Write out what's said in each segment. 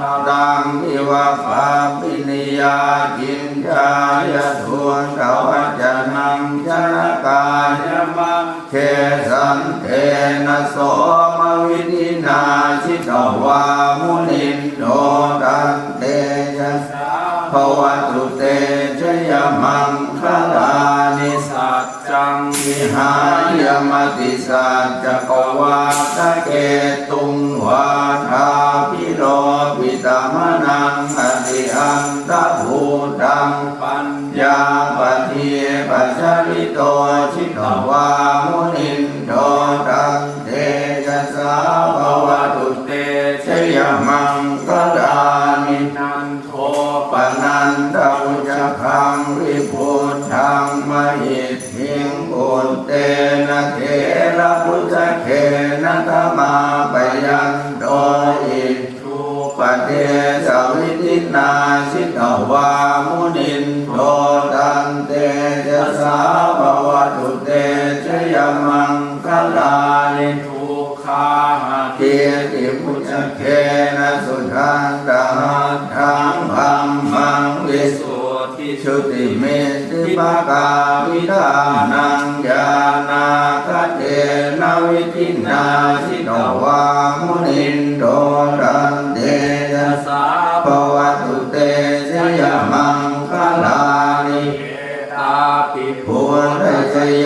มุทารังวิวาภาปินิยาจินจายทุนตวัจนังจนกายมังเทสันเทนะโสมวินินาชิตวามุนินโทตันเตจะสาภวตุเตชยมังคลานิสัจจังวิหายมติสัจจกวาตะเกตุง ปนันตวุจคังวิพุทธังมหิทิงอุเตนะเทระพุทธเขนะธรรมาปยันโตอิทุปเทสวิตินาสิทธวา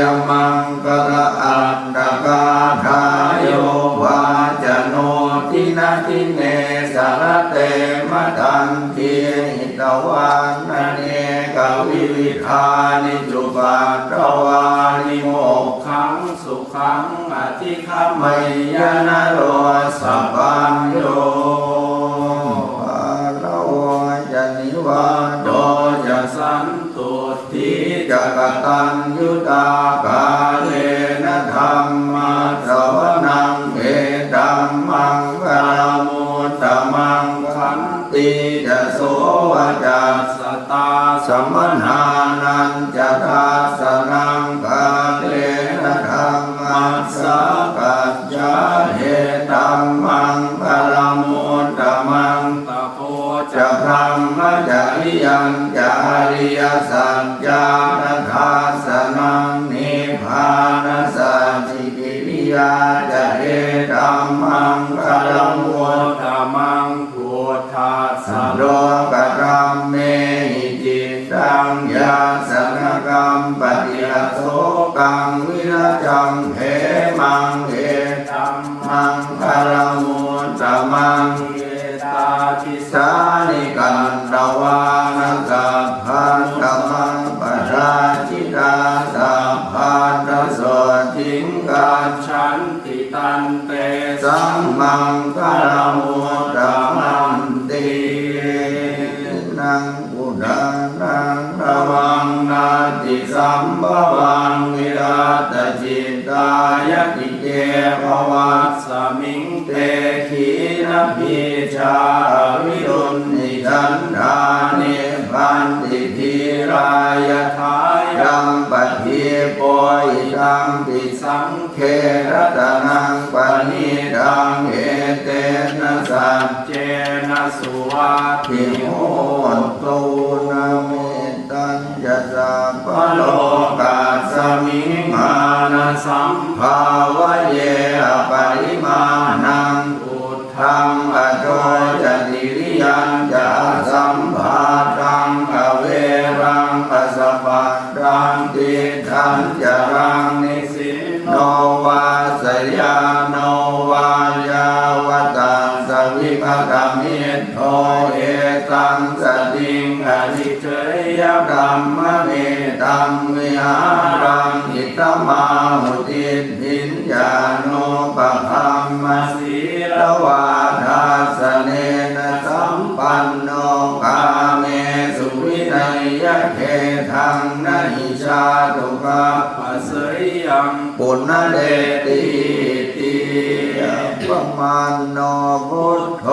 ยมัง ตากาเลนะธรรมาสวนังเอตัมมังกามุตมังขันติจะโสวจัสสตาสมนานันจะ สัพพันตโสทิงกัจฉันติตันเตสัมมังคารมุตตมังตินังพุทธานังระวังนาติสัมภวังวิรัตจิตายติเกภวัสสมิงเตขีนพิชาวิรุณนิจันทานิพันติธีรายทา โปยรัมปิสังเครตนังปณิดังเอเตนะสัจเจนะสุวัติโหตุนะเมตัญจะสัพพโลกาสมิมานะสัมภาวะเยปริมานาาตุกะปัสยยังปุณเดติติปมาโนพุทโธ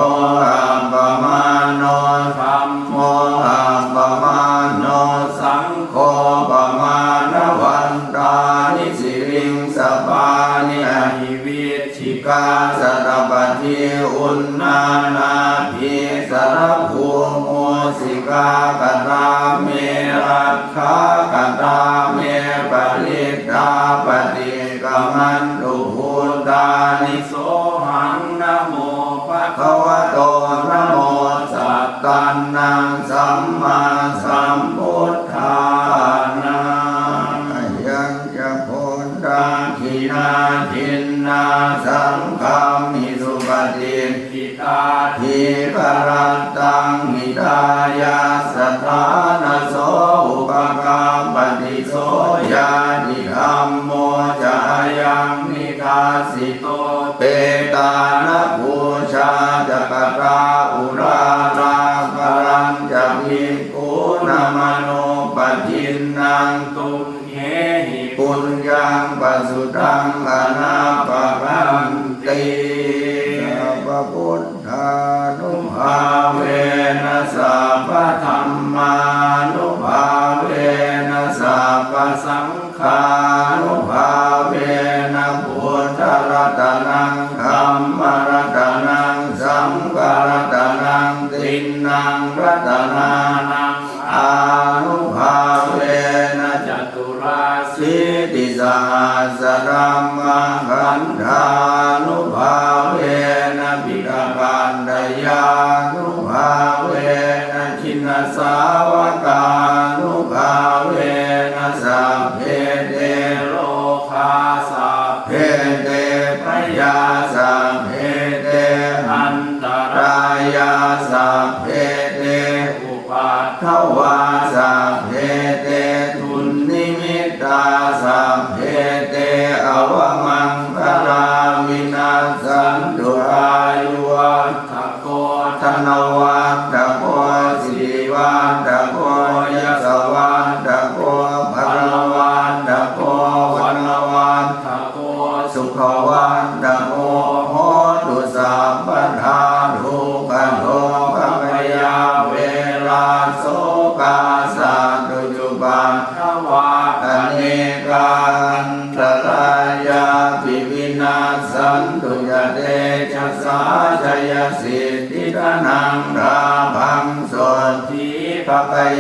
I know maternal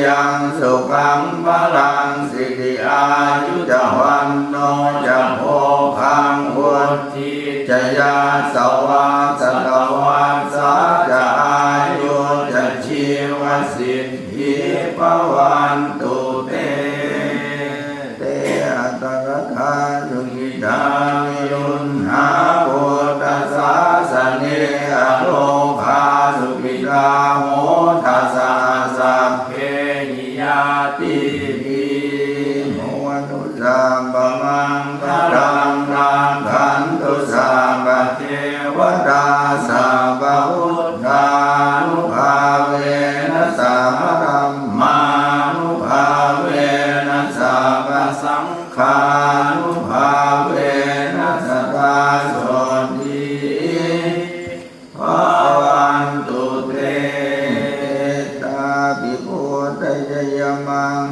ยังสุขังบาลังสิทธิอายุจวันโนจะโพคังวุฒิจยาสวาสตวันสาจะอายุจะชีวสิทธิปวันตุเต ตยมัง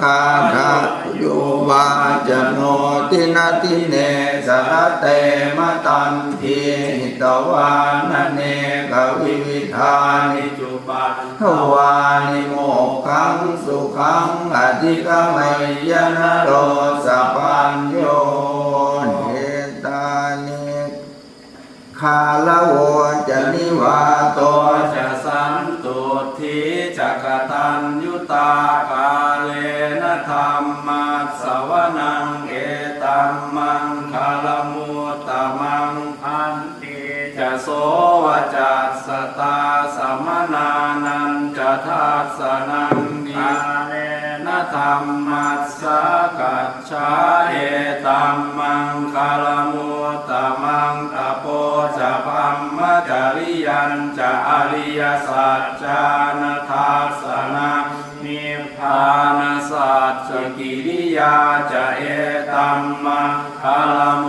คาถาโยวาจโนตินาติเนสรเตมตันทีหิตวานเนกวิวิธานิจุปัตถวานิโมขังสุขังอธิกรรมยานโรสะพันโย คาลโวจะนิวาโตจะสันตุทิจักตันยุตากาเลนะธรรมัสวนังเอตัมมังคาลมุตตมังพันติจะโสวจัสสตาสมนานันจะทัสนังนิเลนะธรรมัสกัจฉาเอตัมมังคาลมุ ยสัจจานาทาสนานิพพานสัจสกิริยาจะเอตัมมะคาลโม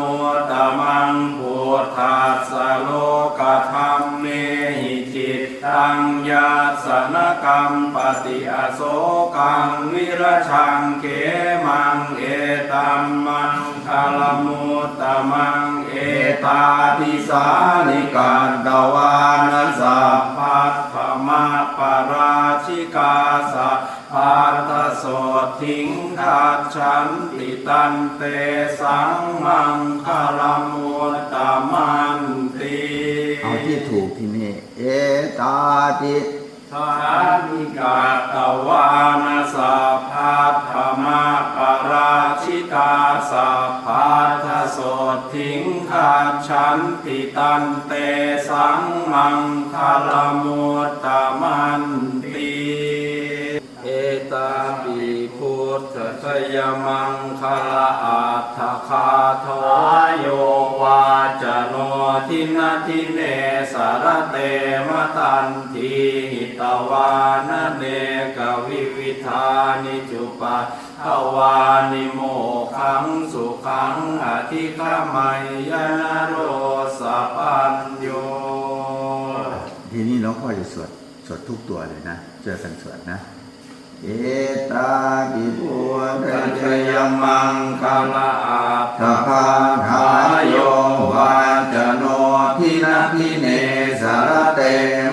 ตมังพุทธัสสโลกธรรมเมหิจิตตังยัสนกรรมปฏิอโศกังวิรชังเขมังเอตัมมังคาลโมตมังเอตาทิสานิการตวานัสสะ โสทิงทัจฉันติตันเตสังมังคารมุตตะมันติเอาที่ถูกที่นี่ เอตาติสานิกาตวานาสัพพัทธมาปราชิกาสัพพัทธโสทิงขาชันติตันเตสังมังคารมุตตะมันติ เอตาปิพุ ทธชยมังคลาอัตถคาทโยวาจโนทินาทิเนสารเตมตันทีหิตวานเนกวิวิธานิจุปะทวานิโมขังสุขังอธิคมัยยนโรสปัญโยทีนี้หลวงพ่อจะสวดสวดทุกตัวเลยนะ เจอกันสวดนะ เอตาปิพุทธตัญชยมังคลาอัตถทพาทายโยวาจโนทินาทิเนสารเต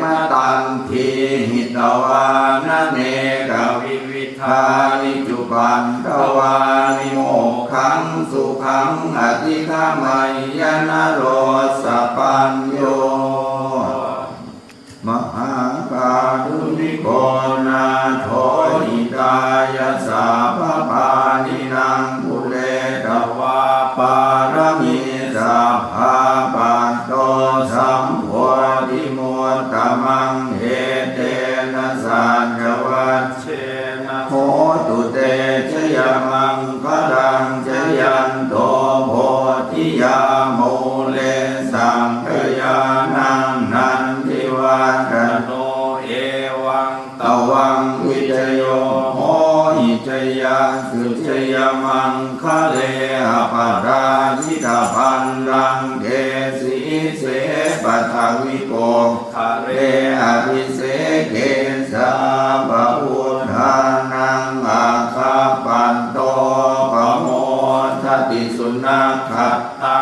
มตันทีหิตวานเนกวิวิธานิจุปันตวานิโมขังสุขังอธิคามัยยนโรสปัญโยายสา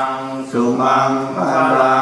งสุมังพลัง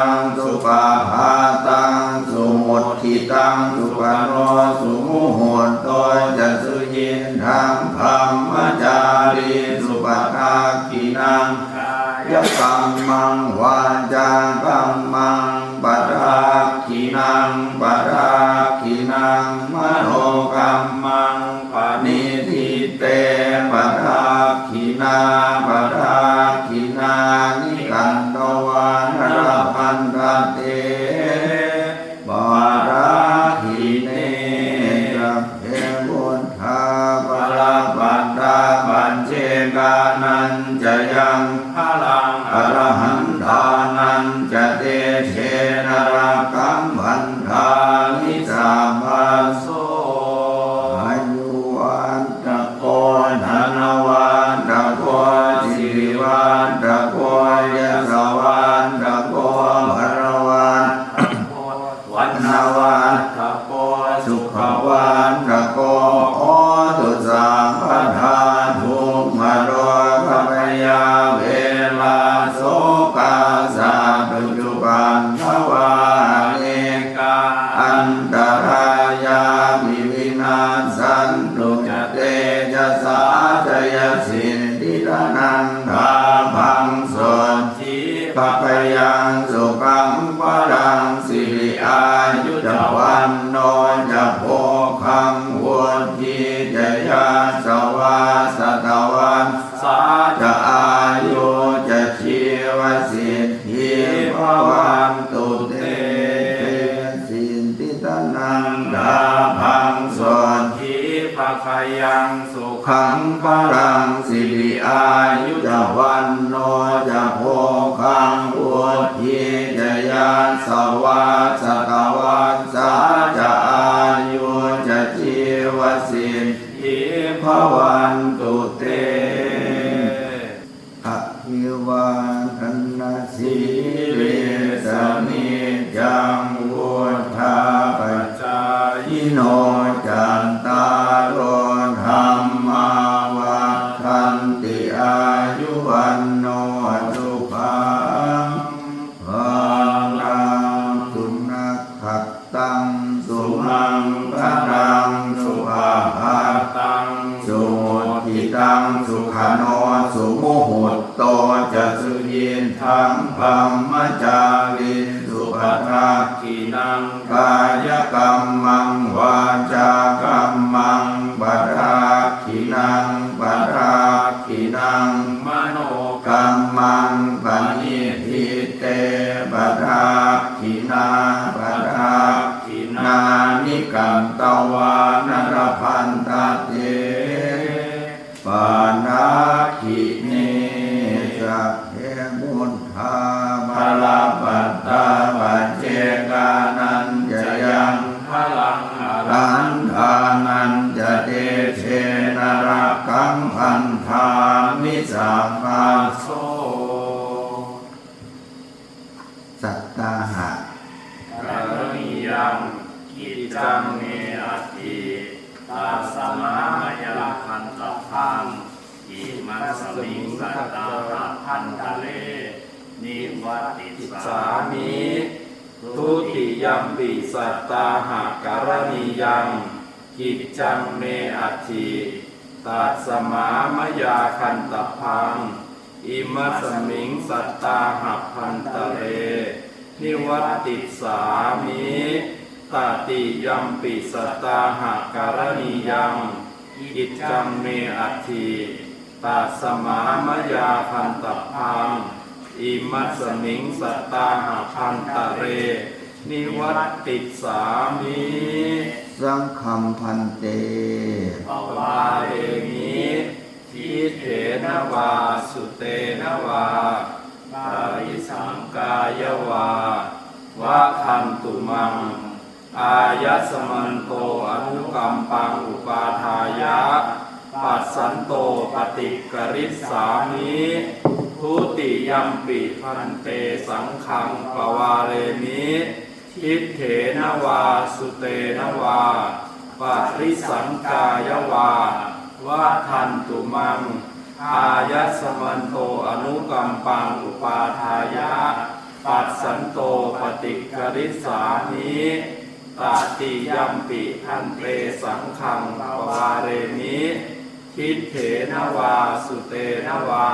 สิริอายุจวันโนจะโพคังวุธีจะยาสวาสตวันสาจะอายุจะชีวสิทธิภวันตุเตสินติตนังดาพังสนทีปะขยังสุขังพลังสิริอายุจวัน ยิ ตวา กิจจังเมอัตติตาสมามยาคันตพัง อิมัสมิงสัตตาหะพันทะเล นิวัติสามิตติยัมปิสตตาหะการณียังกิจจังเมอัติตาสมามยาพันตพัง อิมัสมิงสัตตาหะพันตะเร นิวัตติสามิสังคมพันเตปวาเรมิทิเถนวาสุเตนวาปาริสังกายวาวะคันตุมัง อายัสมันโตอนุกรรมปังอุปาทายะ ปัสสันโตปฏิกริษสามิทุติยัมปิพันเตสังขังปวาเรมิ ทิเถนวาสุเตนวาปาริสังกายวาวะทันตุมัง อายัสมันโตอนุกรรมปังอุปาทายะ ปัสสันโตปฏิกริสามิตติยัมปิพันเตสังขังปวาเรมิทิเถนวาสุเตนวา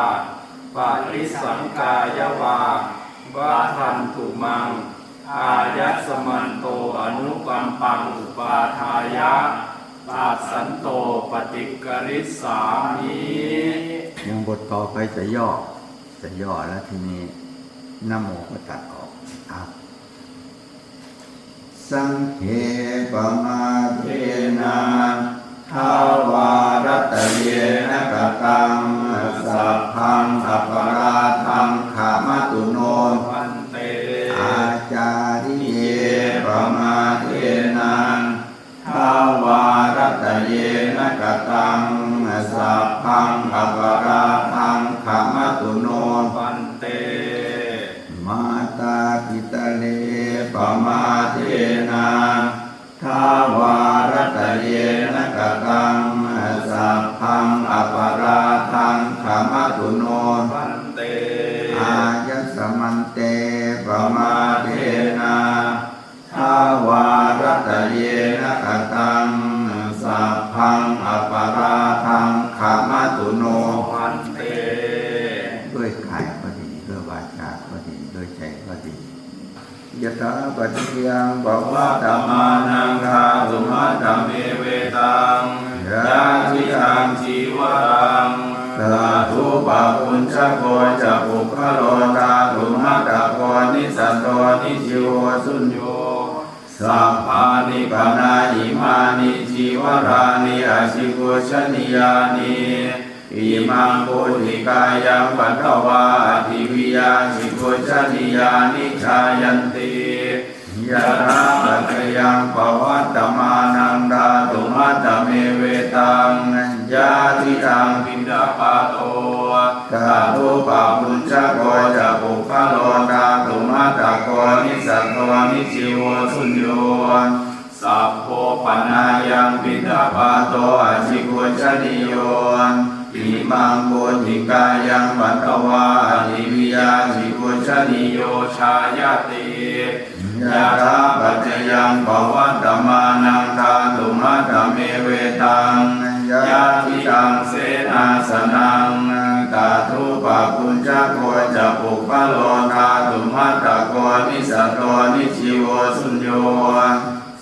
ปาริสังกายวาวะทันตุมัง อายัสมันโตอนุกรรมปังอุปาทายะปัสสันโตปฏิกริสามิยังบทต่อไปจะย่อจะย่อแล้วทีนี้นโมก็ตัดออกอะสังเขปมาเทนาทาวารัตเยนะกตังสัพพังอัปราทังขามตุโน ตังสัพพังอัปราทังขามตุโนวันเต มาตาปิตะเลปมาเทนาทาวารัตเยนะกตังสัพพังอัปราทังขามตุโนวันเต อายัสมันเตปมาเทนาทาวาะถาปฏิยังบวะธรรมานังคาตุมาธรรมเมเวตังยะทิทังจีวรังสาธุปะปุญชะโกจะปุคโลตาตุมาตะโกนิสัตโตนิจิวสุญโยสัพพานิปนาอิมานิจีวรานิอาชิกุชนิยานิอิมังปุถิกายังปัตตวาอธิวิยาชิกุชนิยานิชายันติ ยะถาปัจยังปวัตตมานังดาตุมัตตเมเวตังยาทิตังปิดาปาโตกาตุปะปุญชโกจะปุคโลตาตุมัตตะโกนิสัตโตนิจิวสุญโยสัพโพปนายังปิตาปาโตอาชิกุชนิโยนอิมังโกธิกายังปัตตวาอิวิยาชิกุชนิโยชายาติ ยาถาปัจจยังปวัตตมานังทานตุมัตตเมเวตังยาทิตังเสนาสนังตาทุปะปุญจโกจะปุกปะโลทาตุมัตตโกนิสโตนิชิวสุญโย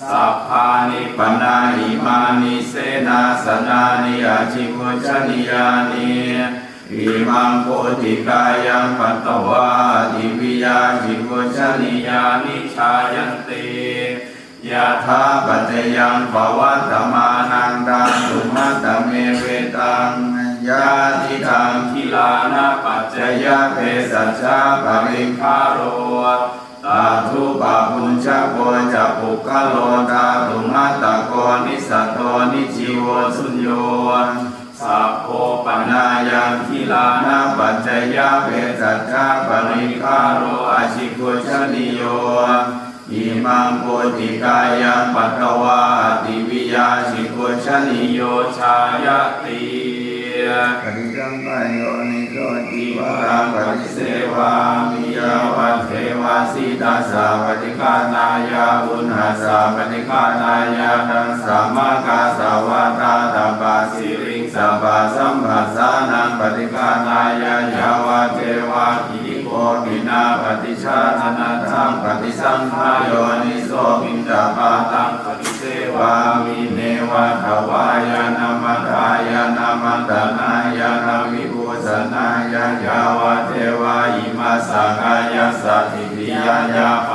สัพพานิปนาหิมานิเสนาสนานิอาชิวชนิยานิ อิมังโพธิกายังปัตตวาทิวิยาจิโกชนิยานิชายันติยะถาปัจจยังภวัตมานังดาตุมัตเมเวตังยาติทังทิลานาปัจจยะเพสัชชาปริคาโรตาทุปะปุญชโกจะปุกะโลตาตุมัตตะโกนิสัตโตนิจิโวสุญโย สัพโพปปนานายังทิลานาปัจจยะเพสัชชาปริคาโรอาชิโกชนิโยอิมังโพธิกายังปัตวาติวิยาชิโกชนิโยชายติปริสังขายโยนิโสจิวาราปริเสวามิยาวัเทวาสีตาสาปฏิฆานายาอุณหาสาปฏิฆานายานังสัมมาคาสาวาตาตาปาสิริ สัพพะสัมภัสสานังปฏิฆานายายาวาเทวาหิโกปินาปฏิชาธนาทังปฏิสังขายโยนิโสมินตาปาตังปฏิเสวามิเนวะทวายานามัทายานามัตนายานาวิภูสนายายาวะเทวาอิมาสกายาสัติปิยายาปนา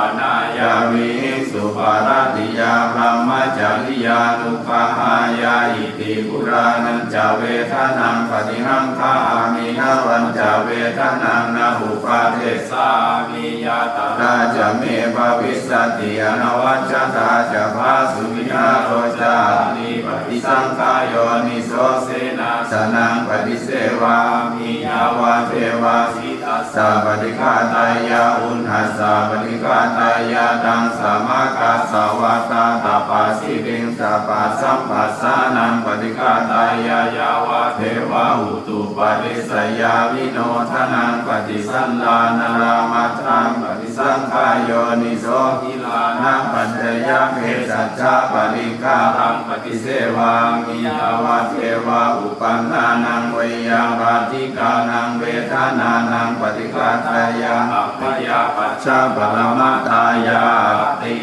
ปารติยาพรหมจาริยานุปหายาอิติปุรานัจเวทนังปฏิหังคามินวันจเวทนังนาหุปาเทสามียาตราชเมภวิสติอนวัชตาจะพาสุวินาโรจานิปฏิสังขายนิโสเสนาสนังปฏิเสวามิยาวาเทวาสิตา สะปฏิฆาตายาอุณหัสสะปฏิฆาตายาดังสมากาสาวาตาตาปาสิเิงสะปาสัมปัสสานังปฏิฆาตายายาวะเทวะหุตุปริสยาวิโนทนังปฏิสันลานารามาทังปฏิสังขายนิโสกิลา นาปัญจยเพสัชชาปริกาตังปฏิเสวามิยาวาเทวาอุปันนานังวิยาบาติกานังเวทานานังปฏิฆาตายาอัปยาปัจชาปรมาตายาติ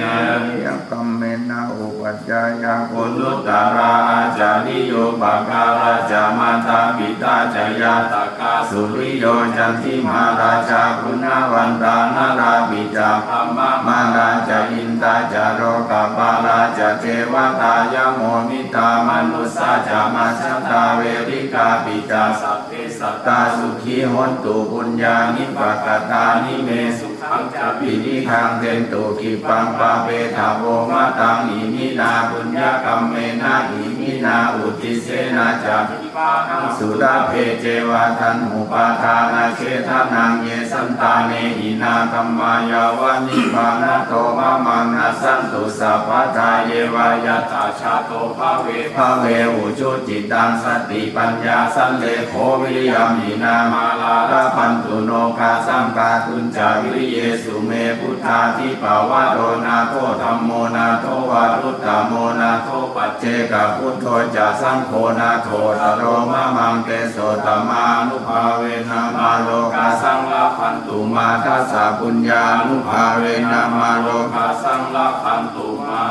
นานิยกัมเมนะอุปัจจายาปุลุตตาราอาจาริโยปการาจามาตาปิตาจายาตาก สุริโยจันทิมาราชาปุณาวันตานาราปิจาธรรมะมาราจาอินตาจาโรกาปาราจาเทวตายโมมิตามนุสาจามาชตาเวริกาปิจาสัพเพสัตตาสุขีหนตุปุญญานิปกตานิเมสุขังจาปินิทังเทนตุกิปังปาเปทาโวมาตังอิมินาปุญญากรรมเมนะอิมินาอุติเสนาจาปิสุดาเพเจวาทันหุปาทานาเชทานังเยสันตาเนหินาธรรมายาวานิพานาโตมะมังนาสันตุสัพพทาเยวายตาชาโตภาเวภาเวอุจุจิตังสติปัญญาสันเลโควิริยมหินามาลาลาพันตุโนกาสัมกาตุนจาวิริเยสุเมพุทธาทิปาวะโดนาโทธรรมโมนาโทวารุตตโมนาโทปัจเจกพุทโธจะสังโฆนาโทตโรมะมังเตโสตมานุภาเวนะมาโลกาสังลาพันตุมาทัสสะปุญญานุภาเวนะมาโลกากาสังลาพันตุมา